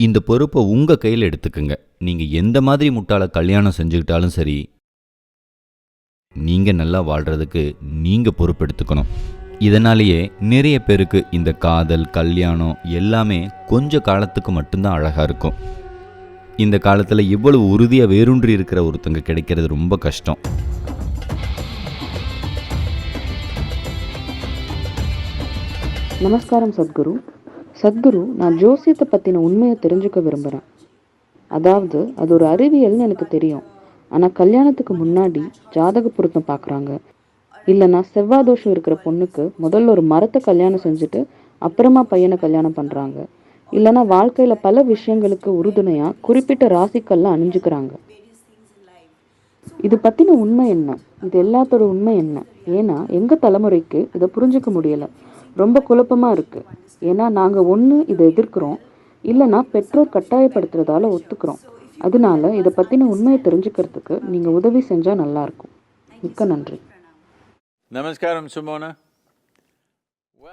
இந்த பொறுப்பை உங்கள் கையில் எடுத்துக்குங்க. நீங்கள் எந்த மாதிரி முட்டாள கல்யாணம் செஞ்சுக்கிட்டாலும் சரி நீங்கள் நல்லா வாழ்கிறதுக்கு நீங்கள் பொறுப்பெடுத்துக்கணும். இதனாலேயே நிறைய பேருக்கு இந்த காதல் கல்யாணம் எல்லாமே கொஞ்ச காலத்துக்கு மட்டும்தான் அழகாக இருக்கும். இந்த காலத்தில் இவ்வளவு உறுதியாக வேரூன்றி இருக்கிற ஒருத்தங்க கிடைக்கிறது ரொம்ப கஷ்டம். நமஸ்காரம் சத்குரு. சத்குரு நான் ஜோசியத்தை பற்றின உண்மையை தெரிஞ்சுக்க விரும்புகிறேன் அதாவது அது ஒரு அறிவியல்னு எனக்கு தெரியும். ஆனால் கல்யாணத்துக்கு முன்னாடி ஜாதக பொருத்தம் பார்க்குறாங்க இல்லைன்னா செவ்வாய் தோஷம் இருக்கிற பொண்ணுக்கு முதல்ல ஒரு மரத்தை கல்யாணம் செஞ்சுட்டு அப்புறமா பையனை கல்யாணம் பண்ணுறாங்க இல்லைன்னா வாழ்க்கையில் பல விஷயங்களுக்கு உறுதுணையாக குறிப்பிட்ட ராசிக்கள்லாம் அணிஞ்சுக்கிறாங்க. இது பற்றின உண்மை என்ன? இது எல்லாத்தோட உண்மை என்ன? ஏன்னா எங்கள் தலைமுறைக்கு இதை புரிஞ்சுக்க முடியலை. ரொம்ப குழப்பமாக இருக்குது ஏன்னா நாங்கள் ஒன்று இதை எதிர்க்கிறோம். இல்லைன்னா பெற்றோர் கட்டாயப்படுத்துறதால ஒத்துக்கிறோம். அதனால இதை பற்றின உண்மையை தெரிஞ்சுக்கிறதுக்கு நீங்கள் உதவி செஞ்சால் நல்லாயிருக்கும் மிக்க நன்றி. Namaskaram, Sumona.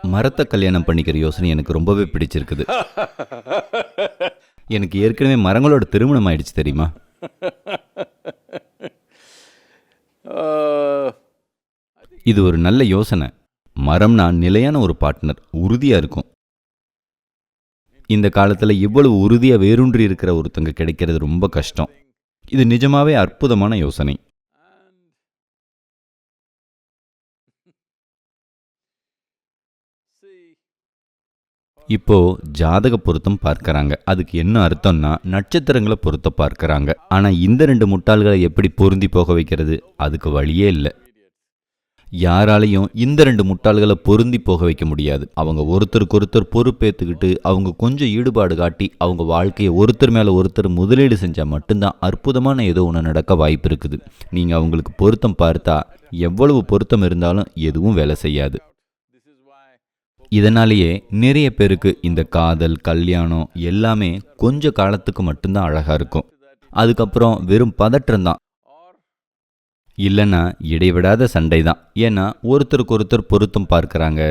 மரத்தை கல்யாணம் பண்ணிக்கிற யோசனை எனக்கு ரொம்பவே பிடிச்சிருக்குது. எனக்கு ஏற்கனவே மரங்களோட திருமணம் ஆயிடுச்சு தெரியுமா? இது ஒரு நல்ல யோசனை. மரம்னா நிலையான ஒரு பார்ட்னர் உறுதியாக இருக்கும். இந்த காலத்தில் இவ்வளவு உறுதியாக வேரூன்றி இருக்கிற ஒருத்தங்க கிடைக்கிறது ரொம்ப கஷ்டம். இது நிஜமாவே அற்புதமான யோசனை. இப்போ ஜாதக பொருத்தம் பார்க்கறாங்க. அதுக்கு என்ன அர்த்தம்னா நட்சத்திரங்களை பொருத்த பார்க்கறாங்க. ஆனா இந்த ரெண்டு முட்டாள்களை எப்படி பொருந்தி போக வைக்கிறது? அதுக்கு வழியே இல்லை. யாராலையும் இந்த ரெண்டு முட்டாள்களை பொருந்தி போக வைக்க முடியாது. அவங்க ஒருத்தருக்கு ஒருத்தர் பொறுப்பேற்றுக்கிட்டு அவங்க கொஞ்சம் ஈடுபாடு காட்டி அவங்க வாழ்க்கையை ஒருத்தர் மேலே ஒருத்தர் முதலீடு செஞ்சால் மட்டும்தான் அற்புதமான ஏதோ ஒன்று நடக்க வாய்ப்பு இருக்குது. நீங்கள் அவங்களுக்கு பொருத்தம் பார்த்தா எவ்வளவு பொருத்தம் இருந்தாலும் எதுவும் வேலை செய்யாது. இதனாலேயே நிறைய பேருக்கு இந்த காதல் கல்யாணம் எல்லாமே கொஞ்ச காலத்துக்கு மட்டும்தான் அழகாக இருக்கும். அதுக்கப்புறம் வெறும் பதற்றம் தான். இல்லைன்னா இடைவிடாத சண்டை தான் ஏன்னா ஒருத்தருக்கு ஒருத்தர் பொருத்தம் பார்க்குறாங்க.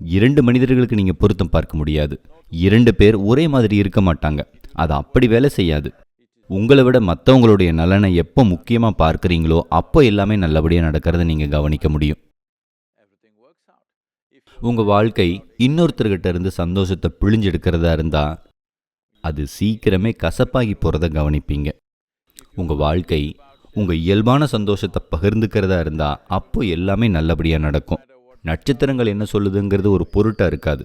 இரண்டு மனிதர்களுக்கு நீங்கள் பொருத்தம் பார்க்க முடியாது. இரண்டு பேர் ஒரே மாதிரி இருக்க மாட்டாங்க. அது அப்படி வேலை செய்யாது. உங்களை விட மற்றவங்களுடைய நலனை எப்போ முக்கியமாக பார்க்குறீங்களோ அப்போ எல்லாமே நல்லபடியாக நடக்கிறத நீங்கள் கவனிக்க முடியும். உங்கள் வாழ்க்கை இன்னொருத்தர்கிட்ட இருந்து சந்தோஷத்தை பிழிஞ்செடுக்கிறதா இருந்தால் அது சீக்கிரமே கசப்பாகி போகிறத கவனிப்பீங்க. உங்கள் வாழ்க்கை உங்கள் இயல்பான சந்தோஷத்தை பகிர்ந்துக்கிறதா இருந்தால் அப்போ எல்லாமே நல்லபடியாக நடக்கும். நட்சத்திரங்கள் என்ன சொல்லுதுங்கிறது ஒரு பொருட்டாக இருக்காது.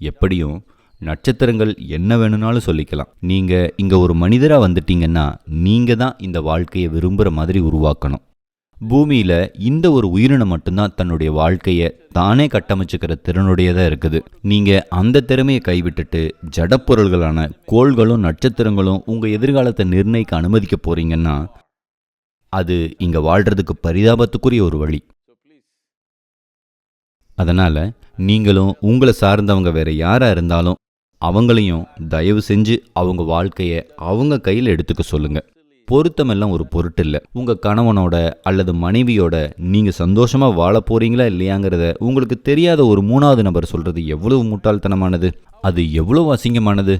எப்படியும் நட்சத்திரங்கள் என்ன வேணும்னாலும் சொல்லிக்கலாம். நீங்கள் இங்கே ஒரு மனிதராக வந்துட்டீங்கன்னா நீங்கள் தான் இந்த வாழ்க்கையை விரும்புகிற மாதிரி உருவாக்கணும். பூமியில் இந்த ஒரு உயிரினம் மட்டும்தான் தன்னுடைய வாழ்க்கையை தானே கட்டமைச்சுக்கிற திறனுடையதாக இருக்குது. நீங்கள் அந்த திறமையை கைவிட்டுட்டு ஜடப்பொருள்களான கோள்களும் நட்சத்திரங்களும் உங்கள் எதிர்காலத்தை நிர்ணயிக்க அனுமதிக்க போகிறீங்கன்னா அது இங்கே வாழ்கிறதுக்கு பரிதாபத்துக்குரிய ஒரு வழி. அதனால் நீங்களும் உங்களை சார்ந்தவங்க வேற யாராக இருந்தாலும் அவங்களையும் தயவு செஞ்சு அவங்க வாழ்க்கையை அவங்க கையில் எடுத்துக்க சொல்லுங்க. பொருத்தமெல்லாம் ஒரு பொருட்டு இல்லை. உங்கள் கணவனோட அல்லது மனைவியோட நீங்கள் சந்தோஷமாக வாழ போறீங்களா இல்லையாங்கிறத உங்களுக்கு தெரியாத ஒரு மூணாவது நபர் சொல்கிறது எவ்வளவு முட்டாள்தனமானது? அது எவ்வளவு அசிங்கமானது?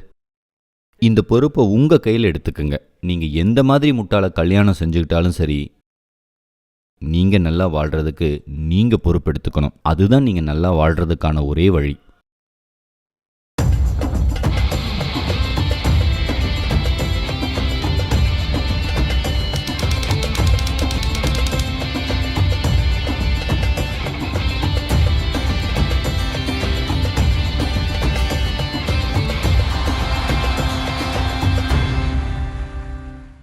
இந்த பொறுப்பை உங்கள் கையில் எடுத்துக்குங்க. நீங்கள் எந்த மாதிரி முட்டாள கல்யாணம் செஞ்சுக்கிட்டாலும் சரி நீங்கள் நல்லா வாழ்கிறதுக்கு நீங்கள் பொறுப்பெடுத்துக்கணும். அதுதான் நீங்கள் நல்லா வாழ்கிறதுக்கான ஒரே வழி.